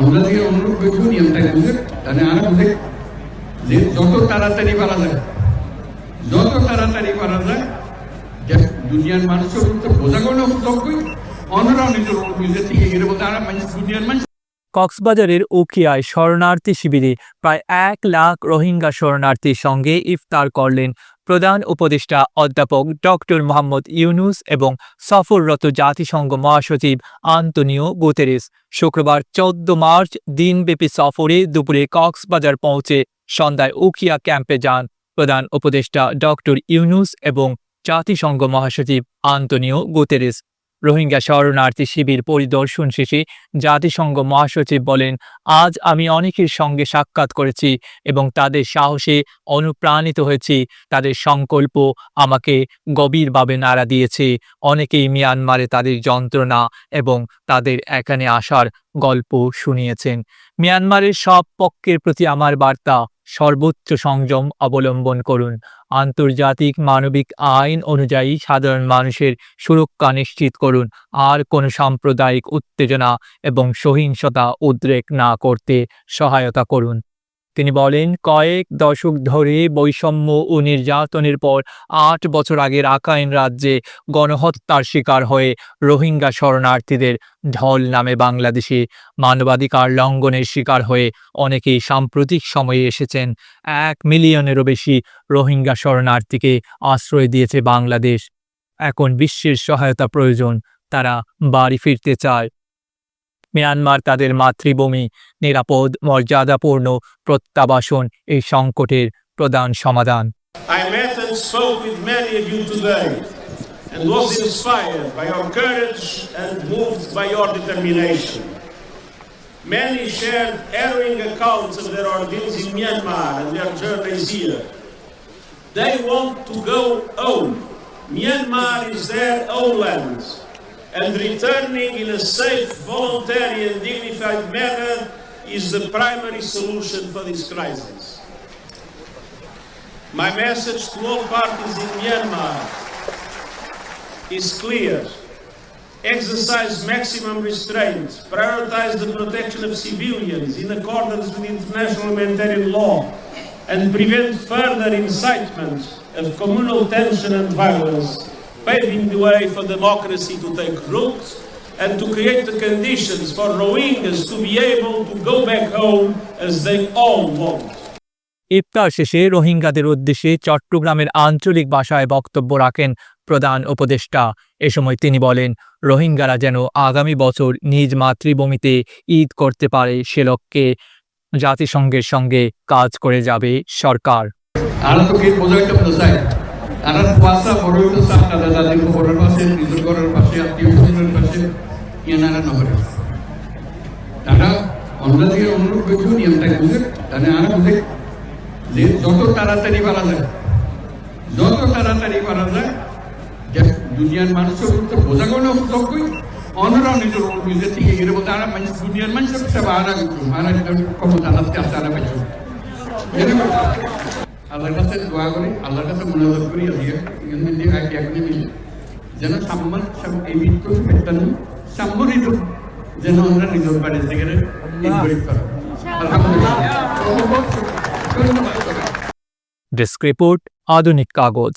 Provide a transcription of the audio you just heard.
অনুরোধ তাহলে আর বুঝে। যে যত তাড়াতাড়ি পারা যায়, যত তাড়াতাড়ি পারা যায় দুনিয়ার মানুষের থেকে আর মানুষ, দুনিয়ার মানুষ। কক্সবাজারের উখিয়ায় শরণার্থী শিবিরে প্রায় এক লাখ রোহিঙ্গা শরণার্থীর সঙ্গে ইফতার করলেন প্রধান উপদেষ্টা অধ্যাপক ডক্টর মোহাম্মদ ইউনুস এবং সফররত জাতিসংঘ মহাসচিব আন্তনিও গুতেরেস। শুক্রবার চোদ্দ মার্চ দিনব্যাপী সফরে দুপুরে কক্সবাজার পৌঁছে সন্ধ্যায় উকিয়া ক্যাম্পে যান প্রধান উপদেষ্টা ডক্টর ইউনুস এবং জাতিসংঘ মহাসচিব আন্তনিও গুতেরেস। রোহিঙ্গা শরণার্থী শিবির পরিদর্শন শেষে জাতিসংঘ মহাসচিব বলেন, আজ আমি অনেকের সঙ্গে সাক্ষাৎ করেছি এবং তাদের সাহসে অনুপ্রাণিত হয়েছি। তাদের সংকল্প আমাকে গভীরভাবে নাড়া দিয়েছে। অনেকেই মিয়ানমারে তাদের যন্ত্রণা এবং তাদের এখানে আসার গল্প শুনিয়েছেন। মিয়ানমারের সব পক্ষের প্রতি আমার বার্তা, সর্বোচ্চ সংযম অবলম্বন করুন। আন্তর্জাতিক মানবিক আইন অনুযায়ী সাধারণ মানুষের সুরক্ষা নিশ্চিত করুন। আর কোনো সাম্প্রদায়িক উত্তেজনা এবং সহিংসতা উদ্রেক না করতে সহায়তা করুন। তিনি বলেন, কয়েক দশক ধরে বৈষম্য ও নির্যাতনের পর আট বছর আগের আকাইন রাজ্যে গণহত্যার শিকার হয়ে রোহিঙ্গা শরণার্থীদের ঢল নামে বাংলাদেশে মানবাধিকার লঙ্ঘনের শিকার হয়ে অনেকেই সাম্প্রতিক সময়ে এসেছেন। এক মিলিয়নেরও বেশি রোহিঙ্গা শরণার্থীকে আশ্রয় দিয়েছে বাংলাদেশ। এখন বিশ্বের সহায়তা প্রয়োজন, তারা বাড়ি ফিরতে চায়। মিয়ানমার তাদের মাতৃভূমি নিরাপদ মর্যাদাপূর্ণ প্রত্যাবাসন এই সংকটের প্রধান সমাধান I met and spoke with many of you today and was inspired by your courage and moved by your determination. Many shared harrowing accounts of their ordeals in Myanmar and their journeys here. They want to go home. Myanmar is their own land, and returning in a safe, voluntary, and dignified manner is the primary solution for this crisis. My message to all parties in Myanmar is clear. Exercise maximum restraint, prioritize the protection of civilians in accordance with international humanitarian law, and prevent further incitement of communal tension and violence, paving the way for democracy to take root and to create the conditions for Rohingyas to be able to go back home as they all want. ইফতার শেষে রোহিঙ্গাদের উদ্দেশ্যে চট্টগ্রামের আঞ্চলিক ভাষায় বক্তব্য রাখেন প্রধান উপদেষ্টা। এ সময় তিনি বলেন রোহিঙ্গারা যেন আগামী বছর নিজ মাতৃভূমিতে ঈদ করতে পারে সে লক্ষ্যে জাতিসংঘের সঙ্গে কাজ করে যাবে সরকার। আর তো কে বোঝাইতে পারে চাই আর পাশা বড় হইতে চান দাদা দাদির খবরের পাশে নিজের ঘরের পাশে, আত্মীয় স্বজনের পাশে ইয়ানারা নহরে তারা অন্যদিকে অনুরোধ করছি, নিয়মটা বুঝে, তাহলে আর বুঝে। যে যত তাড়াতাড়ি পারা যায়, যত তাড়াতাড়ি পারা যায় দুনিয়ার মানুষের তো বোঝা কোনো যোগ্যই অন্যরাও নিজের বুঝে থেকে গেলে বলতে আর মানুষ দুনিয়ার মানুষের সেবা আনা করছ আনা ক্ষমতা আনাতে আসতে আনা পাইছো আল্লাহর কাছে দোয়া করি আল্লাহর কাছে মনোযোগ করি আজকে এখনই মিলে যেন সাম্মান এই মৃত্যু পেটানো সাম্মরিত যেন আমরা নিজের বাড়ির ধন্যবাদ ডেস্ক রিপোর্ট আধুনিক কাগজ।